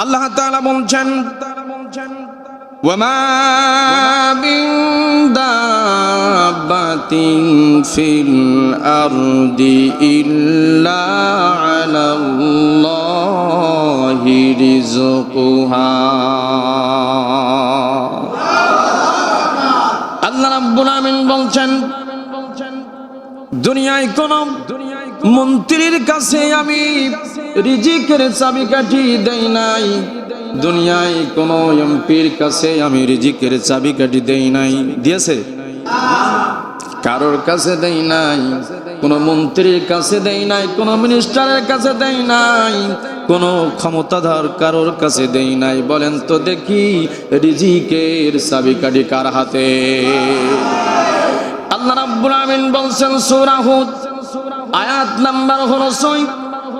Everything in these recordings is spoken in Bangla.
আল্লাহ তাআলা বলছেন وما من دابة في الأرض إلا على الله رزقها আল্লাহ রাব্বুল আমিন বলছেন দুনিয়ায় কোন মন্ত্রীর কাছে আমি রিজিকের চাবিকাঠি দেই নাই। দুনিয়ায় কোন এমপির কাছে আমি রিজিকের চাবিকাঠি দেই নাই। দিয়েছে? কারোর কাছে দেই নাই। কোন মন্ত্রীর কাছে দেই নাই, কোন মিনিস্টারের কাছে দেই নাই, কোন ক্ষমতাধর কারোর কাছে দেই নাই। বলেন তো দেখি রিজিকের চাবিকাঠি কার হাতে? আল্লাহ রাব্বুল আমিন বলছেন, সূরা হুদ। আয়াত নাম্বার হলো 6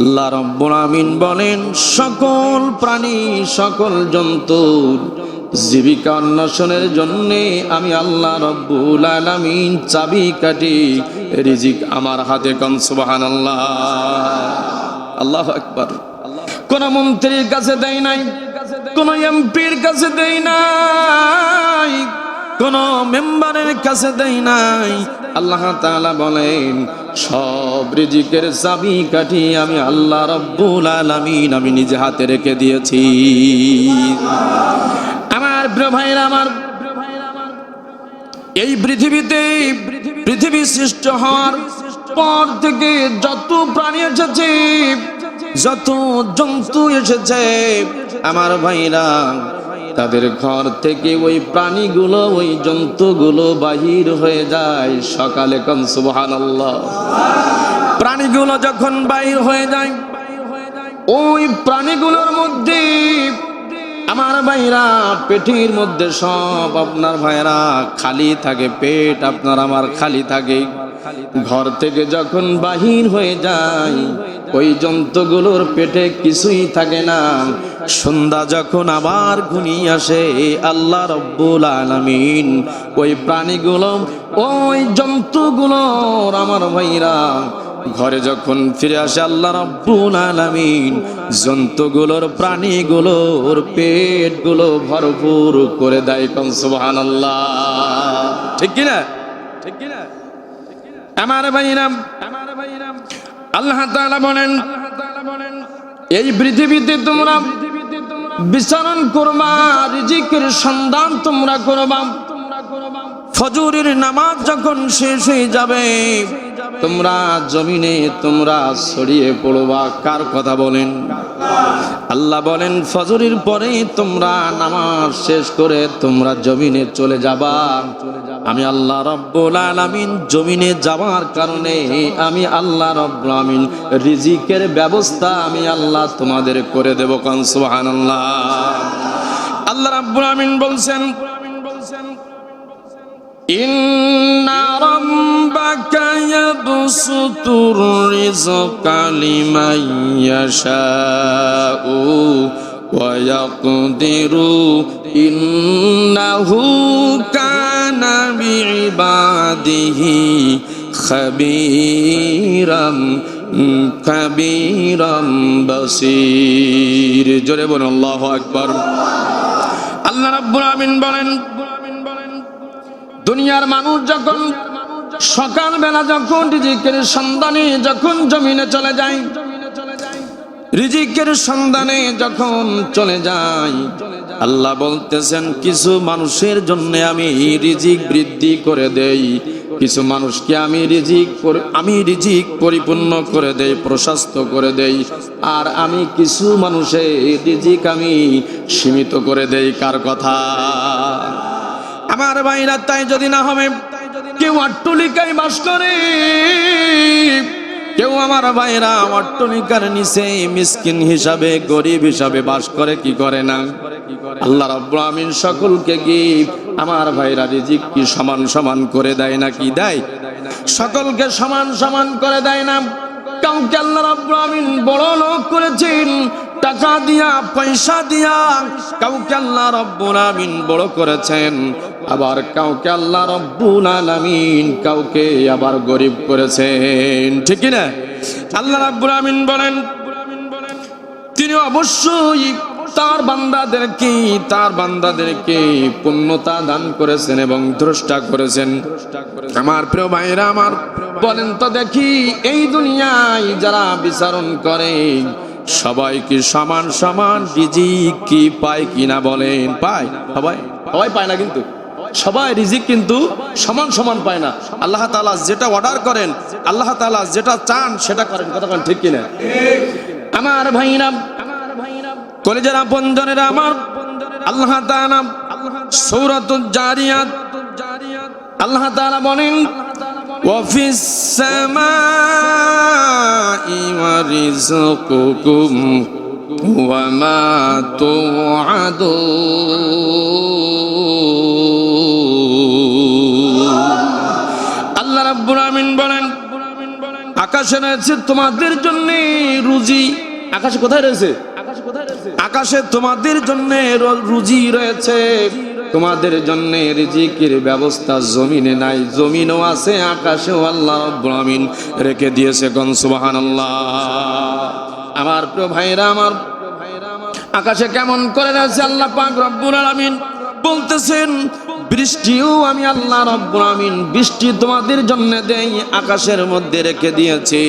আল্লাহ রব্বুল আমিন বলেন, সকল প্রাণী, সকল জন্তু, জীবিকা অন্বেষণের জন্য আমি আল্লাহ রব্বুল আলামিন চাবি কাটি রিজিক আমার হাতে কন, সুবহানাল্লাহ। আল্লাহ আল্লাহ আকবার। কোন মন্ত্রীর কাছে দেয় নাই, কোন এমপির কাছে দেয় নাই, কোন মেম্বারের কাছে দেয় নাই। আল্লাহ তাআলা বলেন সব রিজিকের চাবি কাঠি আমি আল্লাহ রব্বুল আলামিন আমি নিজে হাতে রেখে দিয়েছি। আমার ভাইরা আমার, এই পৃথিবীতে পৃথিবী সৃষ্ট হওয়ার পর থেকে যত প্রাণী এসেছে, যত জন্তু এসেছে, আমার ভাইরা তাদের ঘর থেকে ওই প্রাণীগুলো, ওই জন্তুগুলো বাহির হয়ে যায় সকালে কন, সুবহানাল্লাহ। প্রাণীগুলো যখন বাহির হয়ে যায়, ওই প্রাণীগুলোর মধ্যে আমার ভাইরা পেটের মধ্যে সব আপনার ভাইরা খালি থাকে, পেট আপনার আমার খালি থাকে। ঘর থেকে যখন বাহির হয়ে যায় ওই জন্তুগুলোর পেটে কিছুই থাকে না। সন্ধ্যা যখন আবার ঘুমিয়ে আসে, আল্লাহ রব্বুল আলামিন ওই প্রাণীগুলো, ওই জন্তুগুলোর আমার ভাইরা ঘরে যখন ফিরে আসে, আল্লাহ রাব্বুল আলামিন জন্তুগুলোর, প্রাণীগুলোর পেটগুলো ভরপুর করে দেয় কোন, সুবহানাল্লাহ। ঠিক কি না ঠিক কি না আমার ভাইরাম আল্লাহ তাআলা বলেন, এই পৃথিবীতে তোমরা বিচরণ করবা, রিজিকের সন্ধান তোমরা করবা, ফজরের নামাজ যখন শেষ হয়ে যাবে, তোমরা জমিনে তোমরা ছড়িয়ে পড়বা। কার কথা বলেন? আল্লাহ বলেন, ফজরের পরেই তোমরা নামাজ শেষ করে তোমরা জমিনে চলে যাবা। আমি আল্লাহ রব্বুল আলামিন জমিনে যাওয়ার কারণে আমি আল্লাহ রব্বুল আলামিন রিজিকের ব্যবস্থা আমি আল্লাহ তোমাদের করে দেব কান সুবহানাল্লাহ। আল্লাহ রব্বুল আলামিন বলছেন, ইন্না রাব্বাকা ইয়াবসুতুর রিজকা লিমান ওয়া ইয়াকদিরু ইন্নাহু কা كان بعباده خبيرا خبيرا بصير জোরে বলুন আল্লাহু আকবার আল্লাহ রাব্বুল আমিন বলেন দুনিয়ার মানুষ যখন সকালবেলা যখন রিজিকের সন্ধানে যখন জমিনে চলে যায় রিজিকের সন্ধানে যখন চলে যায় আল্লাহ বলতেছেন, কিছু মানুষের জন্য আমি রিজিক বৃদ্ধি করে দেই, কিছু মানুষকে আমি রিজিক আমি রিজিক পরিপূর্ণ করে দেই, প্রশস্ত করে দেই, আর আমি কিছু মানুষের রিজিক আমি সীমিত করে দেই। কার কথা? আমার ভাইরা, তাই যদি না হবে, কেউ আট্টলিকায় বাস করে, কেউ আমার ভাইরা অট্টলিকার নিচে মিসকিন হিসাবে, গরিব হিসাবে বাস করে, কি করে না? আল্লাহ রাব্বুল আমিন সকলকে কি আমার ভাইরা রিজিক কি সমান সমান করে দেয় নাকি দেয়? সকলকে সমান সমান করে দেয় না। কাউকে আল্লাহ রাব্বুল আমিন বড় লোক করেছেন, টাকা দিয়া, পয়সা দিয়া কাউকে আল্লাহ রব্বুল আমিন বড় করেছেন, আবার কাউকে আল্লাহ রব্বুল আলামিন কাউকে আবার গরিব করেছেন। ঠিক না? আল্লাহ রাব্বুল আমিন বলেন, তিনি অবশ্যই তার বান্দাদেরকে তার বান্দাদেরকে পূর্ণতা দান করেছেন এবং দ্রষ্টা করেছেন? আমার প্রিয় ভাইরা আমার বলেন তো দেখি এই দুনিয়ায় যারা বিচারণ করে সবাই কি সমান সমান রিজিক কি পায় কিনা বলেন? পায় সবাই। সবাই পায় না কিন্তু? সবাই রিজিক কিন্তু সমান সমান পায় না। আল্লাহ তাআলা যেটা অর্ডার করেন আল্লাহ তাআলা যেটা চান সেটা করেন। কথা কন ঠিক কিনা? আমার ভাইরা কলেজের বন্ধনেরা আমার আল্লাহ তাআলা সূরাতুল জারিয়াত আল্লাহ তাআলা বলেন وفي السماء ورزقكم وما توعدون আল্লাহ রাব্বুল আমিন বলেন আকাশে রয়েছে তোমাদের জন্য রুজি আকাশে কোথায় রয়েছে আকাশে তোমাদের জন্য রুজি রয়েছে। তোমাদের জন্য রিজিকের ব্যবস্থা জমিনে নাই, জমিনও আছে, আকাশেও আল্লাহ আমিন রেখে দিয়েছে গন সুবহানাল্লাহ। আমার প্রিয় ভাইরা আমার আকাশে কেমন করে রয়েছে আল্লাহ পাক রব্বুল আলামিন বলতেছেন, বৃষ্টিও আমি আল্লাহ রব্বুল আমিন বৃষ্টি তোমাদের জন্য দেই, আকাশের মধ্যে রেখে দিয়েছি।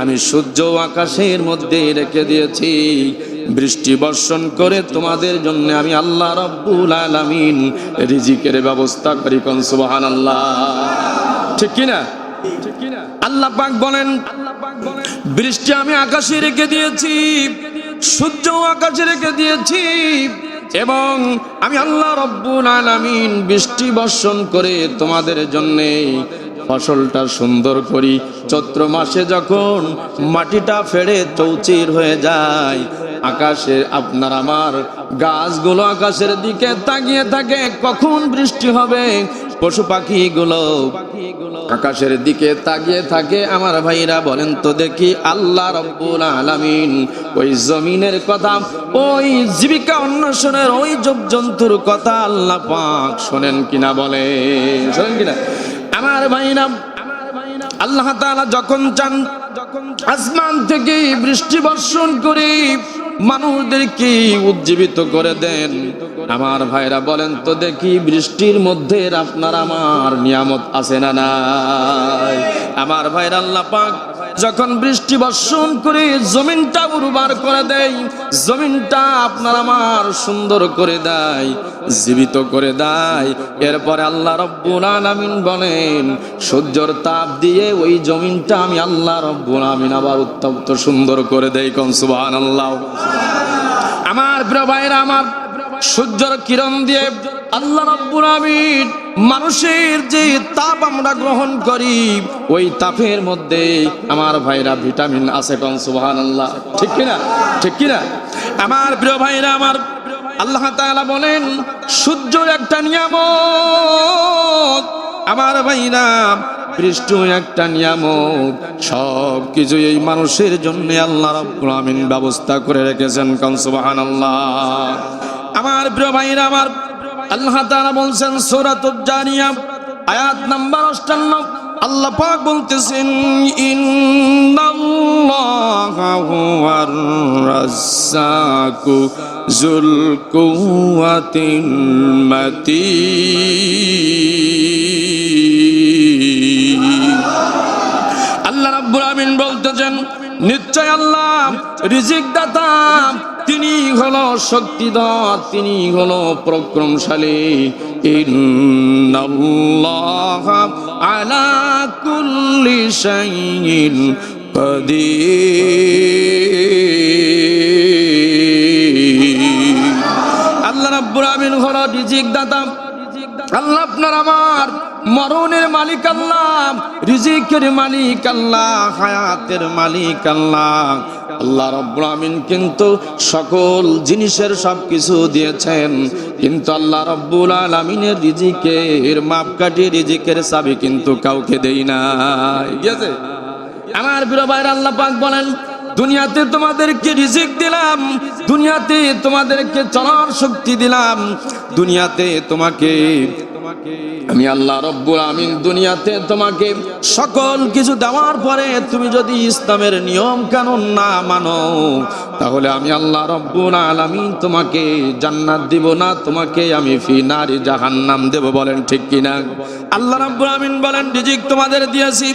আমি সূর্য আকাশের মধ্যে রেখে দিয়েছি। বৃষ্টি বর্ষণ করে তোমাদের জন্য আমি আল্লাহ রব্বুল আলামিন রিজিকের ব্যবস্থা করি কোন সুবহানাল্লাহ। ঠিক কিনা? আল্লাহ পাক বলেন, বৃষ্টি আমি আকাশে রেখে দিয়েছি সূর্য আকাশে রেখে দিয়েছি, এবং আমি আল্লাহ রব্বুল আলামিন বৃষ্টি বর্ষণ করে তোমাদের জন্য ফসলটা সুন্দর করি। চৈত্র মাসে যখন মাটিটা ফেড়ে চৌচির হয়ে যায় আকাশে আপনার আমার গাছগুলো আকাশের দিকে তাকিয়ে থাকে। কখন বৃষ্টি হবে? পশু পাখিগুলো আকাশের দিকে তাকিয়ে থাকে। আমার ভাইরা বলেন তো দেখি আল্লাহ রব্বুল আলামিন ওই জমিনের কথা, ওই জীবিকা অন্বেষণের ওই জন্তুর কথা আল্লাহ পাক শোনেন কিনা বলে। শোনেন কিনা? আমার ভাইরা, আল্লাহ তাআলা যখন চান, আসমান থেকে বৃষ্টি বর্ষণ করে মানুষদেরকে উজ্জীবিত করে দেন। আমার ভাইরা বলেন, তো দেখি বৃষ্টির মধ্যে আপনার আমার নিয়ামত আছে না আমার ভাইরা আল্লাহ পাক যখন বৃষ্টি বর্ষণ করে জমিনটা উর্বর করে দেয়, জমিনটা আপনার আমার সুন্দর করে দেয়, জীবিত করে দেয়। এরপরে আল্লাহ রব্বুল আলামিন বলেন, সূর্যর তাপ দিয়ে ওই জমিনটা আমি আল্লাহ রব্বুল আলামিন আবার উত্তপ্ত সুন্দর করে দেয় কোন সুবহানাল্লাহ। আমার প্রিয় ভাইরা, আমার সূর্যর কিরণ দিয়ে আল্লাহ রব্বুল আমিন মানুষের যে তাপ আমরা গ্রহণ করি, ওই তাপের মধ্যে আমার ভাইরা ভিটামিন আছে কোন, সুবহানাল্লাহ। ঠিক কিনা? ঠিক কিনা? আমার প্রিয় ভাইরা, আমার আল্লাহ তাআলা বলেন, সূর্যর একটা নিয়ামত, আমার ভাইরা বৃষ্টি একটা নিয়ামত সব কিছু এই মানুষের জন্য আল্লাহ রাব্বুল আমিন ব্যবস্থা করে রেখেছেন কোন, সুবহানাল্লাহ। আমার প্রিয় ভাইরা আমার, আল্লাহ তাআলা বলছেন সূরাতুজ জারিয়া আয়াত নাম্বার 58 আল্লাহ পাক বলতেছেন, ইন্নাল্লাহা যুল কুওয়াতিন মাতিন। আল্লাহ রাব্বুল আমিন বলতেছেন, নিশ্চয় আল্লাহ রিজিক দাতা তিনি হলো শক্তিধর তিনি হলো পরাক্রমশালী ইন্নাল্লাহ আলা কুল্লি শাইইন কাদির। আল্লাহ রাব্বুল আমিন হলো রিজিক দাতা আল্লাহ আপনার আমার মরণের মালিক আল্লাহ, রিজিকের মালিক আল্লাহ, হায়াতের মালিক আল্লাহ। আল্লাহ রব্বুল আমিন কিন্তু সকল জিনিসের সব কিছু দিয়েছেন। কিন্তু আল্লাহ রব্বুল আলমিনের রিজিকের মাপকাঠি, রিজিকের চাবি কিন্তু কাউকে দেই না গিয়েছে আমার প্রিয় ভাইরা, আল্লাহ পাক বলেন, দুনিয়াতে তোমাদেরকে রিজিক দিলাম, দুনিয়াতে তোমাদেরকে চলার শক্তি দিলাম, দুনিয়াতে তোমাকে আমি আল্লাহ রব্বুল আমিন দুনিয়াতে তোমাকে সকল কিছু দেওয়ার পরে তুমি যদি ইসলামের নিয়ম কানুন না মানো, তাহলে আমি আল্লাহ রব্বুল আলামিন তোমাকে জান্নাত দিব না, তোমাকে আমি ফি নারি জাহান্নাম দেব বলেন ঠিক কিনা? আল্লাহ রব্বুল আমিন বলেন, রিজিক তোমাদের দিয়েছি।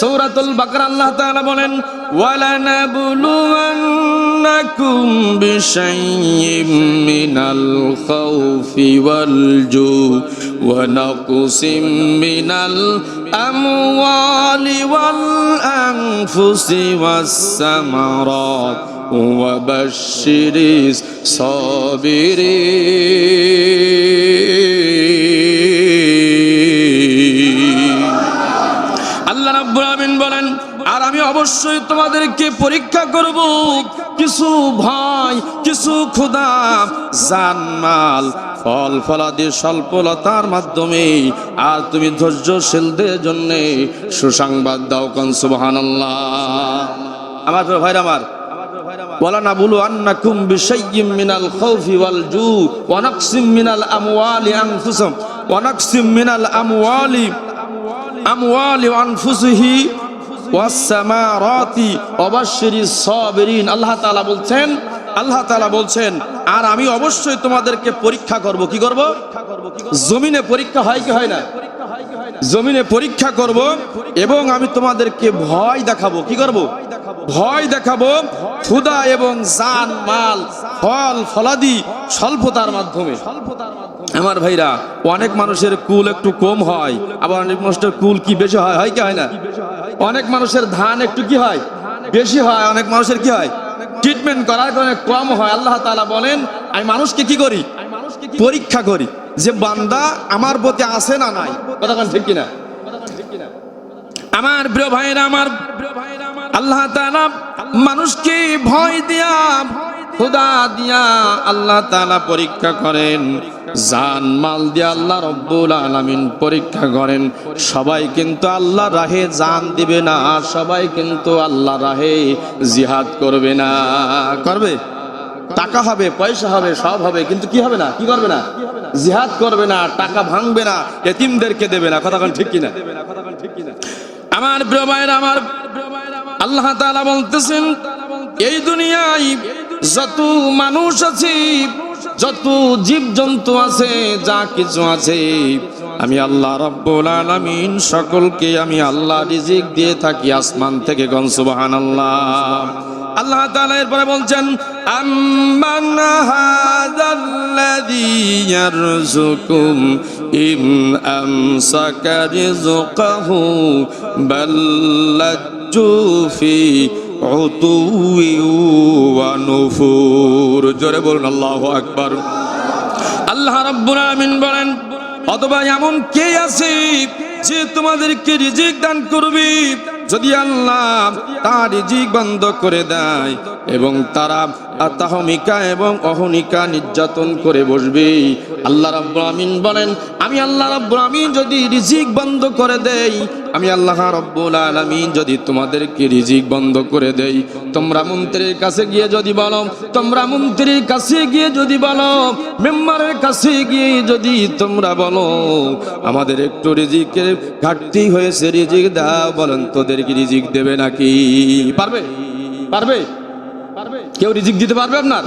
সূরাতুল বাকরা আল্লাহ তাআলা বলেন, ওয়ালানাবলুওয়ান্নাকুম বিশাইয়্যিম মিনাল খাউফি ওয়াল জু ওয়া নাকসিম মিনাল আমওয়ালি ওয়াল আনফুসি ওয়াস সামারাত সাবিরিন। অবশ্যই তোমাদেরকে পরীক্ষা করব। কিছু ভয় কিছু ক্ষুধা জানমাল, ফল ফলাদি স্বল্পলতার মাধ্যমে, আর তুমি ধৈর্যশীলদের জন্য সুসংবাদ দাও কন, সুবহানাল্লাহ। আমার ভাইরা আমার বিশাইয়্যিম মিনাল আমওয়ালি আনফুসাম মিনাল আল্লাহ বলছেন আল্লাহ বলছেন, আর আমি অবশ্যই তোমাদেরকে পরীক্ষা করব। কি করব? জমিনে পরীক্ষা হয় কি হয় না? জমিনে পরীক্ষা করব এবং আমি তোমাদেরকে ভয় দেখাবো। কি করব? ভয় দেখাবো ক্ষুদা এবং জান মাল ফল, ফলাদি, স্বল্পতার মাধ্যমে। আমার ভাইরা, অনেক মানুষের কুল একটু কম হয়, আবার অনেক মানুষের কুল কি বেশি হয়? হয় কি হয় না? অনেক মানুষের ধান একটু কি হয়? বেশি হয়, অনেক মানুষের কি হয়? ট্রিটমেন্ট করার কারণে কম হয়। আল্লাহ তাআলা বলেন, আমি মানুষকে কি করি? পরীক্ষা করি যে বান্দা আমার প্রতি আসে না নাই। কথা ঠিক কিনা? আমার প্রিয় ভাইরা আমার আল্লাহ তাআলা মানুষকে ভয় দিয়া খোদা দিয়া আল্লাহ তাআলা পরীক্ষা করেন। জান, মাল দিয়ে আল্লাহ রব্বুল আলামিন পরীক্ষা করেন। সবাই কিন্তু আল্লাহ রাহে জান দিবে না, সবাই কিন্তু আল্লাহ রাহে জিহাদ করবে না। করবে? টাকা হবে, পয়সা হবে, সব হবে, কিন্তু কি হবে না? কি করবে না? জিহাদ করবে না, টাকা ভাঙবে না, এতিমদেরকে দেবে না। কথা ঠিক কিনা? আমার ভাইরা আমার আল্লাহ তাআলা বলতেছেন, এই দুনিয়ায় যত মানুষ আছে যত জীব জন্তু আছে, যা কিছু আছে, আমি আল্লাহ রাব্বুল আলামিন সকলকে আমি আল্লাহ রিজিক দিয়ে থাকি আসমান থেকে গন সুবহানাল্লাহ। আল্লাহ তাআলা এরপরে বলছেন, আম্মান হাযাল্লাযী ইয়ারযুকুম ইন আমসাকা রিজকাহু বাল্লাজ্জু ফি নুফুর। জোরে বলুন, আল্লাহু আকবার। আল্লাহ রাব্বুল আলামিন বলেন, অথবা এমন কে আছে যে তোমাদেরকে রিজিক দান করবে? যদি আল্লাহ তার রিজিক বন্ধ করে দেয় এবং তারা তাহমিকা এবং অহনিকা নির্যাতন করে বসবে, আল্লাহ রাব্বুল আমিন বলেন, আমি আল্লাহ রাব্বুল আমিন যদি রিজিক বন্ধ করে দেই আমি আল্লাহ রব্বুল আলমিন যদি তোমাদেরকে রিজিক বন্ধ করে দেই, তোমরা মন্ত্রীর কাছে গিয়ে যদি বলো, তোমরা মন্ত্রীর কাছে গিয়ে যদি বলো, মেম্বারের কাছে গিয়ে যদি তোমরা বলো, আমাদের একটু রিজিকের ঘাটতি হয়েছে, রিজিক দাও, বলেন তোদেরকে রিজিক দেবে নাকি? পারবে? পারবে? কেউ রিজিক দিতে পারবে আপনার?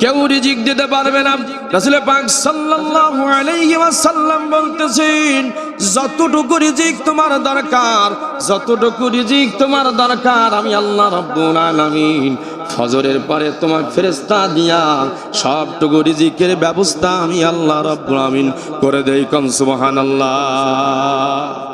কেউ রিজিক দিতে পারবে? না। রাসূল পাক সাল্লাল্লাহু আলাইহি ওয়াসাল্লাম বলতেছেন যতটুকু রিজিক তোমার দরকার যতটুকু রিজিক তোমার দরকার আমি আল্লাহ রাব্বুল আলামিন ফজরের পরে তোমার ফেরেশতা দিয়া সবটুকু রিজিকের ব্যবস্থা আমি আল্লাহ রাব্বুল আলামিন করে দেই কম সুবহানাল্লাহ।